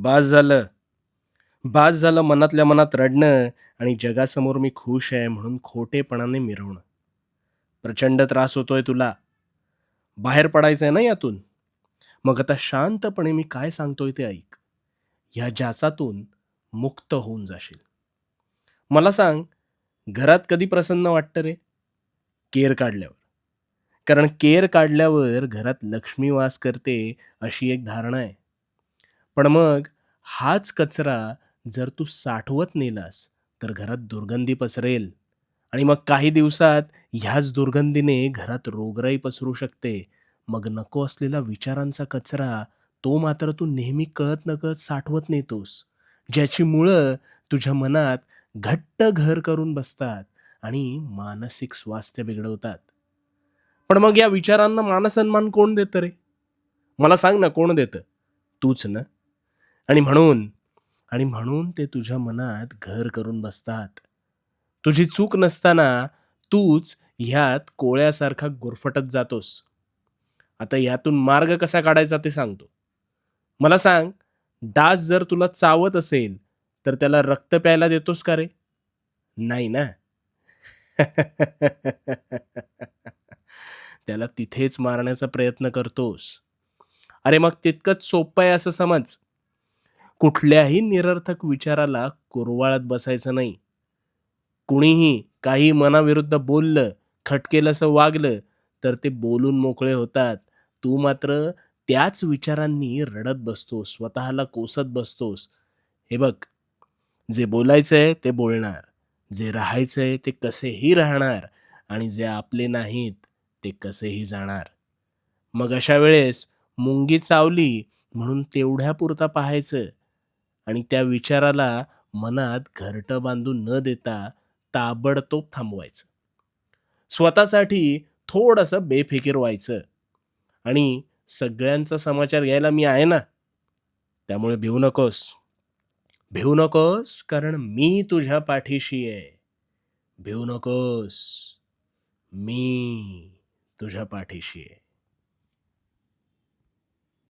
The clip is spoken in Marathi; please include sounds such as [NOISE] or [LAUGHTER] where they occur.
बास झालं. बास झालं मनातल्या मनात रडणं आणि जगासमोर मी खुश आहे म्हणून खोटेपणाने मिरवणं. प्रचंड त्रास होतोय तुला. बाहेर पडायचंय ना यातून. मग आता शांतपणे मी काय सांगतोय ते ऐक. ह्या जाचातून मुक्त होऊन जाशील. मला सांग, घरात कधी प्रसन्न वाटतं रे? केर काढल्यावर. कारण केर काढल्यावर घरात लक्ष्मी वास करते अशी एक धारणा आहे. पण मग हाच कचरा जर तू साठवत नेलास तर घरात दुर्गंधी पसरेल आणि मग काही दिवसात ह्याच दुर्गंधीने घरात रोगराई पसरू शकते. मग नको असलेला विचारांचा कचरा तो मात्र तू नेहमी कळत नकळत साठवत नेतोस. ज्याची मुळं तुझ्या मनात घट्ट घर करून बसतात आणि मानसिक स्वास्थ्य बिघडवतात. पण मग या विचारांना मानसन्मान कोण देतं रे? मला सांग ना कोण देतं? तूच ना? आणि म्हणून आणि म्हणून ते तुझ्या मनात घर करून बसतात. तुझी चूक नसताना तूच ह्यात कोळ्यासारखा गुरफटत जातोस. आता यातून मार्ग कसा काढायचा ते सांगतो. मला सांग, डास जर तुला चावत असेल तर त्याला रक्त प्यायला देतोस का रे? नाही ना? [LAUGHS] त्याला तिथेच मारण्याचा प्रयत्न करतोस. अरे मग तितकंच सोपं आहे असं समज. कुठल्याही निरर्थक विचाराला कुरवाळत बसायचं नाही. कुणीही काही मनाविरुद्ध बोललं, खटकेलसं वागलं तर ते बोलून मोकळे होतात. तू मात्र त्याच विचारांनी रडत बसतोस, स्वतःला कोसत बसतोस. हे बघ, जे बोलायचंय ते बोलणार, जे राहायचंय ते कसेही राहणार आणि जे आपले नाहीत ते कसेही जाणार. मग अशा वेळेस मुंगी चावली म्हणून तेवढ्यापुरता पाहायचं आणि त्या विचाराला मनात घरटं बांधून न देता ताबडतोब थांबवायचं. स्वतःसाठी थोडंसं बेफिकीर व्हायचं आणि सगळ्यांचा समाचार घ्यायला मी आहे ना. त्यामुळे भिवू नकोस. भिवू नकोस कारण मी तुझ्या पाठीशी आहे. भिवू नकोस. मी तुझ्या पाठीशी आहे.